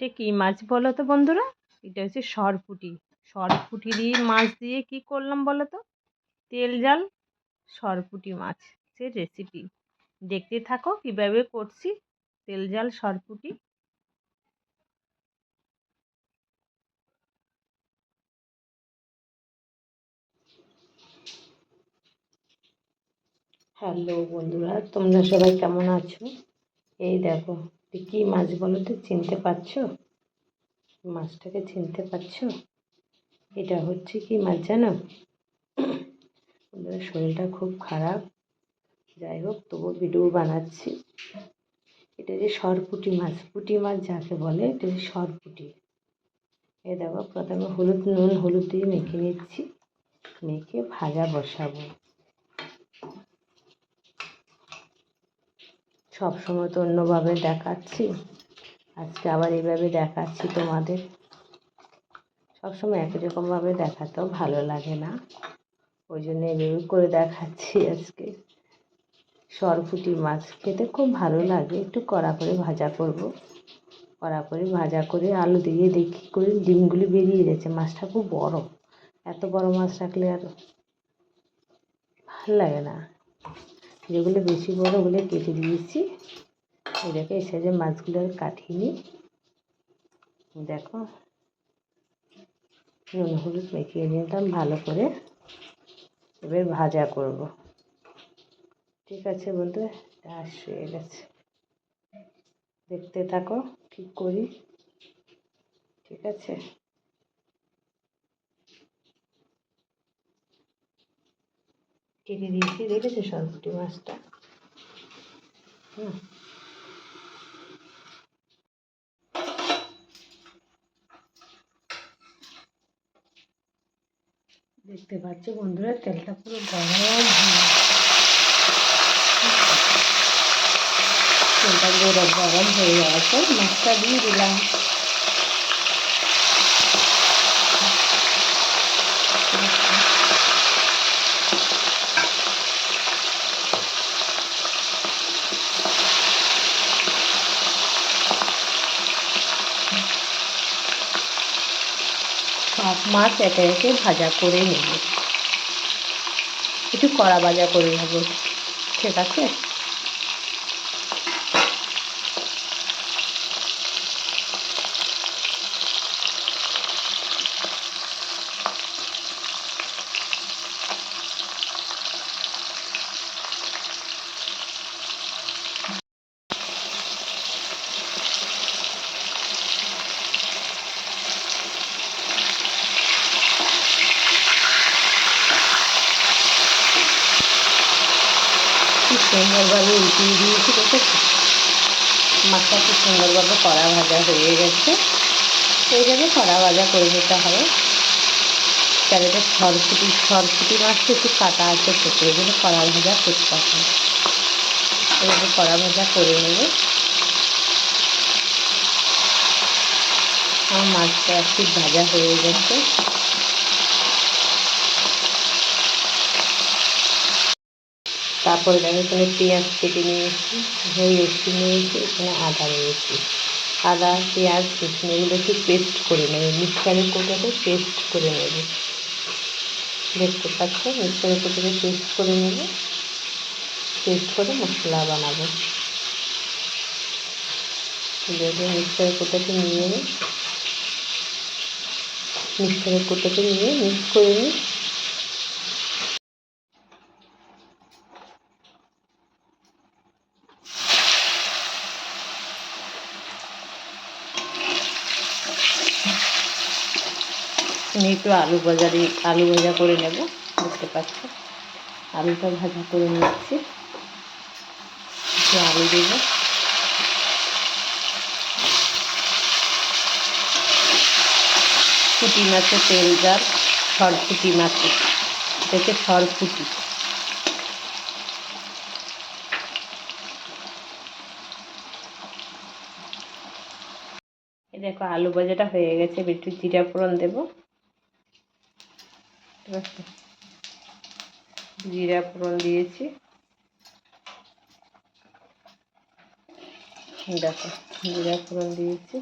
এটা কি মাছ বলো তো বন্ধুরা? এটা হচ্ছে সরপুটি। সরপুটি দিয়ে মাছ দিয়ে কি করলাম বলো তো? তেল, জাল, সরপুটি মাছ। সে রেসিপি দেখতে থাকো কীভাবে করছি। তেল, জাল, সরপুটি। হ্যালো বন্ধুরা, তোমরা সবাই কেমন আছো? এই দেখো কী মাছ বলো তো চিনতে পারছ? মাছটাকে চিনতে পারছ? এটা হচ্ছে কি মাছ জানো? শরীরটা খুব খারাপ। যাই হোক, তবু ভিডিও বানাচ্ছি। এটা যে সরপুটি মাছ, পুটি মাছ যাকে বলে, এটা যে সরপুটি। এ দেখো, প্রথমে হলুদ নুন, হলুদ দিয়ে মেখে নিচ্ছি। মেখে ভাজা বসাবো। সব সময় তো অন্যভাবে দেখাচ্ছি। আজকে আবার এইভাবে দেখাচ্ছি তোমাদের। সবসময় একই রকমভাবে দেখাতেও ভালো লাগে না। ওই জন্য এভাবে করে দেখাচ্ছি আজকে। সরপুটি মাছ খেতে খুব ভালো লাগে। একটু কড়া করে ভাজা করব। কড়া করে ভাজা করে আলু দিয়ে দেখি করে ডিমগুলি বেরিয়ে গেছে। মাছটা খুব বড়। এত বড় মাছ রাখলে আর ভালো লাগে না। যেগুলো বেশি বড় ওগুলো কেটে দিয়েছি। এটাকে এসে যে মাছগুলো আর কাটিনি। দেখো, নুন, হলুদ মেখিয়ে নিলাম ভালো করে। এবার ভাজা করব। ঠিক আছে বন্ধু আর শুয়ে গেছে। দেখতে থাকো, ঠিক করি। ঠিক আছে? কেটে দিয়েছি, দেখেছ সরপুটি মাছটা? দেখতে পাচ্ছ বন্ধুরা, তেলটা পুরো গরম তেলটা পুরো গরম হয়ে পর মাছটা দিয়ে দিলাম সব মাছ একে একে ভাজা করে নেব একটু কড়া ভাজা করে নেব। ঠিক আছে কি সুন্দরভাবে উঠিয়ে দিয়েছি দেখেছি মাছটা খুব সুন্দরভাবে কড়া ভাজা হয়ে গেছে। এইভাবে কড়া ভাজা করে নিতে হবে। তাহলে এটা সরপুটি মাছটা একটু কাটা আছে ওই জন্য কড়া ভাজা করতে হবে। এইভাবে কড়া ভাজা করে নেবে। আমার মাছটা একটু ভাজা হয়ে গেছে। তারপরে দেখো এখানে পেঁয়াজ কেটে নিয়েছি রসুন নিয়েছি, এখানে আদা নিয়েছি। আদা, পেঁয়াজ, রসুন, এগুলো একটু পেস্ট করে নেবে। মিক্সারের কোটাতে পেস্ট করে নেবে। দেখতে পাচ্ছ? মিক্সারের কোটাতে পেস্ট করে নেবে। পেস্ট করে মশলা বানাবো। মিক্সারের কোটাতে নিয়ে মিক্সারের কোটাতে নিয়ে মিক্স করে নিই। আমি একটু আলু ভাজারি, আলু ভাজা করে নেব, বুঝতে পারছ? আলুটা ভাজা করে নিচ্ছি। আলু দেবো। পুঁটি মাছের তেল জাল সরপুটি মাছের। দেখে সরপুটি এই দেখো, আলু ভাজাটা হয়ে গেছে। একটু জিরা ফোড়ন দেবো। আচ্ছা। জিরা ফোড়ন দিয়েছি। দেখো জিরা ফোড়ন দিয়েছি।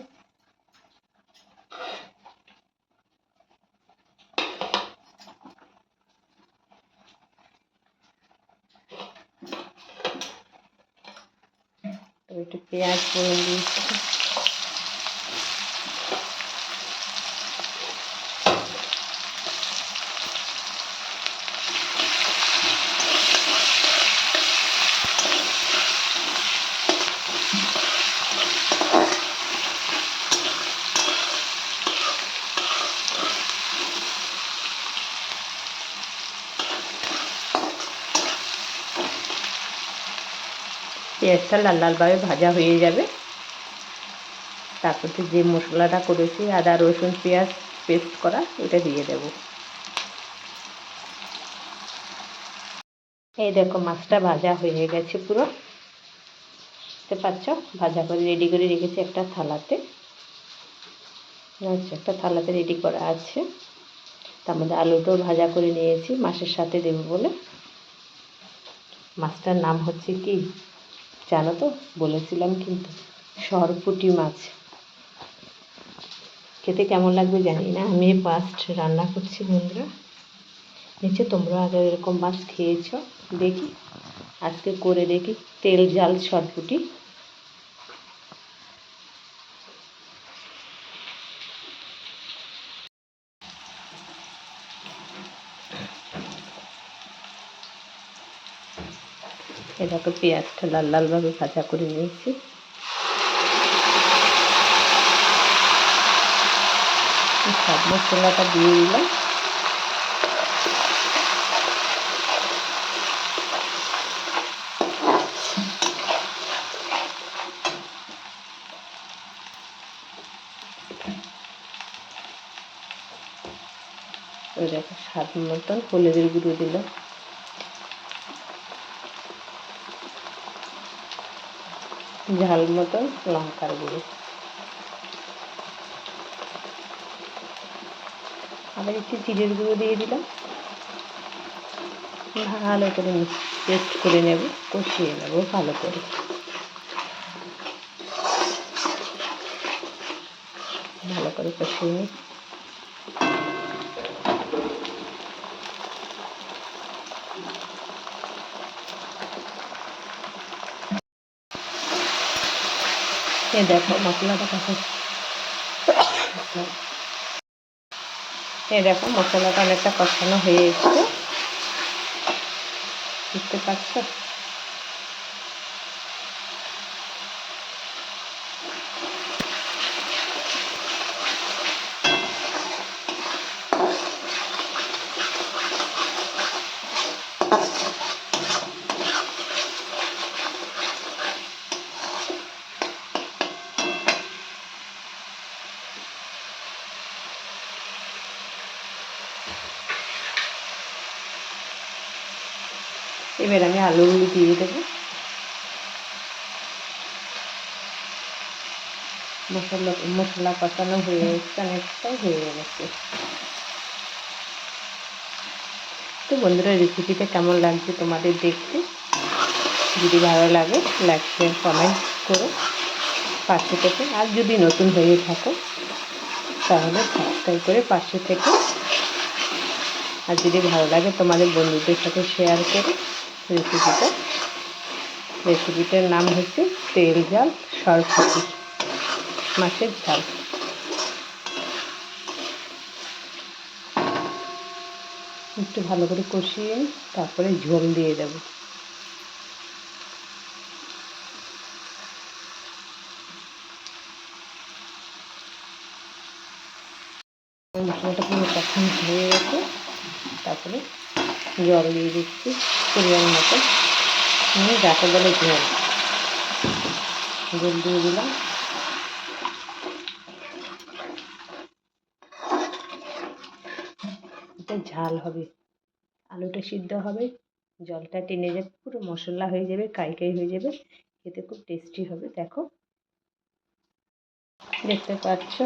একটু পেঁয়াজ ফোড়ন দিয়েছি। পেঁয়াজটা লাল লালভাবে ভাজা হয়ে যাবে। তারপরে যে মশলাটা করেছি, আদা, রসুন, পেঁয়াজ পেস্ট করা, ওটা দিয়ে দেব। এই দেখো মাছটা ভাজা হয়ে গেছে পুরো। বুঝতে পারছ ভাজা করে রেডি করে রেখেছি একটা থালাতে। আচ্ছা একটা থালাতে রেডি করা আছে। তার মধ্যে আলুটাও ভাজা করে নিয়েছি, মাছের সাথে দেবো বলে। মাছটার নাম হচ্ছে কি? জানো তো, বলেছিলাম কিন্তু, সরপুটি মাছ। খেতে কেমন লাগবে জানি না। আমি ফার্স্ট রান্না করছি বন্ধুরা। নিচে তোমরা আগে এরকম মাছ খেয়েছ, দেখি। আজকে করে দেখি, তেল জাল সরপুটি। এটাকে পেঁয়াজটা লাল লালভাবে ভাজা করে নিয়েছি। সব মশলাটা দিয়ে দিলাম। দেখো স্বাদ মতন হলুদের গুঁড়ো দিলাম। ঝাল মতন লঙ্কার গুঁড়ো। আবার একটু জিরের গুঁড়ো দিয়ে দিলাম। ভালো করে পেস্ট করে নেব, কষিয়ে নেব ভালো করে। ভালো করে কষিয়ে নিই। এ দেখো মশলাটা কষা এ দেখো মশলাটা অনেকটা কষানো হয়ে এসছে। বুঝতে পারছ এবার আমি আলুগুলো দিয়ে দেবো। মশলা মশলা কষানো হয়ে গেছে অনেকটাই হয়ে গেছে। তো বন্ধুরা রেসিপিটা কেমন লাগছে তোমাদের দেখতে? যদি ভালো লাগে লাইক শেয়ার কমেন্ট করো পাশে থেকে। আর যদি নতুন হয়ে থাকো, তাহলে সাবস্ক্রাইব করে পাশে থেকে। আর যদি ভালো লাগে, তোমাদের বন্ধুদের সাথে শেয়ার করে। রেসিপিটা। রেসিপিটার নাম হচ্ছে তেল জাল সরস্বতী মাছের ঝাল। একটু ভালো করে কষিয়ে তারপরে ঝোল দিয়ে দেব। মশলাটা পুরো কখন হয়ে গেছে। তারপরে জল দিয়ে দিচ্ছি পরিমাণ মতো। নিয়ে যাকে বলে ঝোল জল দিয়ে দিলাম। এটা ঝাল হবে। আলুটা সিদ্ধ হবে। জলটা টেনে যাবে পুরো মশলা হয়ে যাবে, কাই কাই হয়ে যাবে। খেতে খুব টেস্টি হবে, দেখো। দেখতে পাচ্ছ?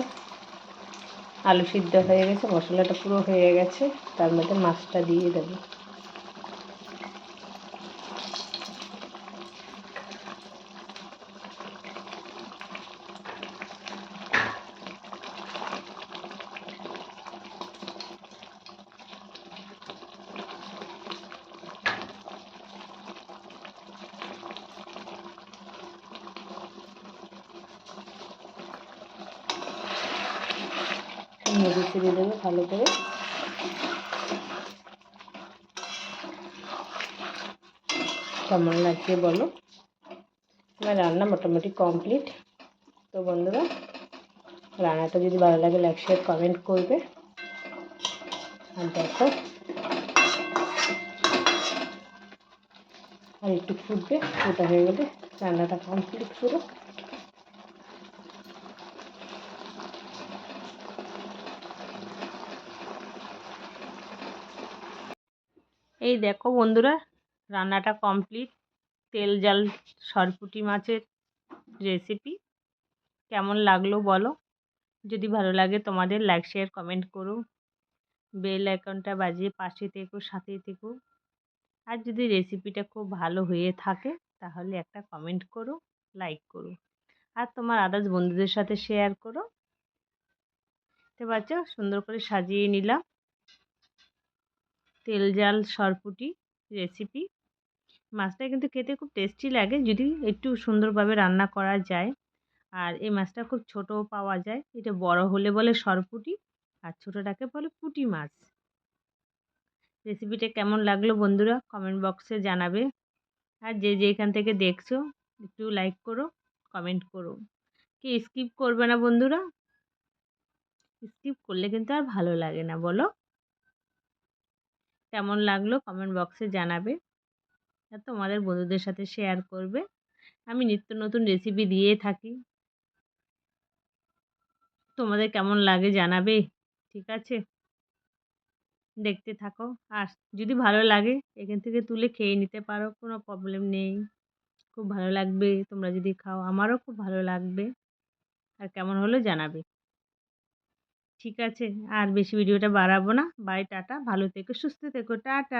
আলু সিদ্ধ হয়ে গেছে, মশলাটা পুরো হয়ে গেছে। তার মধ্যে মাছটা দিয়ে দেবো। নেড়ে চেড়ে দেবো ভালো করে। কেমন লাগছে বলো? আমার রান্না মোটামুটি কমপ্লিট তো বন্ধুরা, রান্নাটা যদি ভালো লাগে লাইক শেয়ার কমেন্ট করবে। আর দেখো, আর একটু ফুটবে ওটা হয়ে গেলে রান্নাটা কমপ্লিট পুরো এই দেখো বন্ধুরা, রান্নাটা কমপ্লিট তেল, জাল, সরপুটি মাছের রেসিপি কেমন লাগল বলো? যদি ভালো লাগে তোমাদের লাইক শেয়ার কমেন্ট করো। বেল আইকনটা বাজিয়ে পাশে থেকো সাথে থেকো। আর যদি রেসিপিটা খুব ভালো হয়ে থাকে, তাহলে একটা কমেন্ট করো লাইক করো। আর তোমার আদার্স বন্ধুদের সাথে শেয়ার করো। দেখতে পাচ্ছ? সুন্দর করে সাজিয়ে নিলাম। তেল, জাল, সরপুটি রেসিপি মাছটা কিন্তু খেতে খুব টেস্টি লাগে। যদি একটু সুন্দরভাবে রান্না করা যায় আর এই মাছটা খুব ছোটো পাওয়া যায়, এটা বড় হলে বলে সরপুটি আর ছোটোটাকে বলে পুঁটি মাছ। রেসিপিটা কেমন লাগল বন্ধুরা? কমেন্ট বক্সে জানাবে। আর যে যেখান থেকে দেখছ, একটু লাইক করো কমেন্ট করো। কি স্কিপ করবে না বন্ধুরা? স্কিপ করলে কিন্তু আর ভালো লাগে না, বলো। কেমন লাগল কমেন্ট বক্সে জানাবে। আর তোমাদের বন্ধুদের সাথে শেয়ার করবে। আমি নিত্য নতুন রেসিপি দিয়ে থাকি। তোমাদের কেমন লাগে জানাবে, ঠিক আছে? দেখতে থাকো। আর যদি ভালো লাগে, এখান থেকে তুলে খেয়ে নিতে পারো, কোনো প্রবলেম নেই। খুব ভালো লাগবে, তোমরা যদি খাও, আমারও খুব ভালো লাগবে। আর কেমন হলো জানাবে। ঠিক আছে আর বেশি ভিডিওটা বাড়াবো না। Bye tata. ভালো থেকো সুস্থ থেকো। টাটা।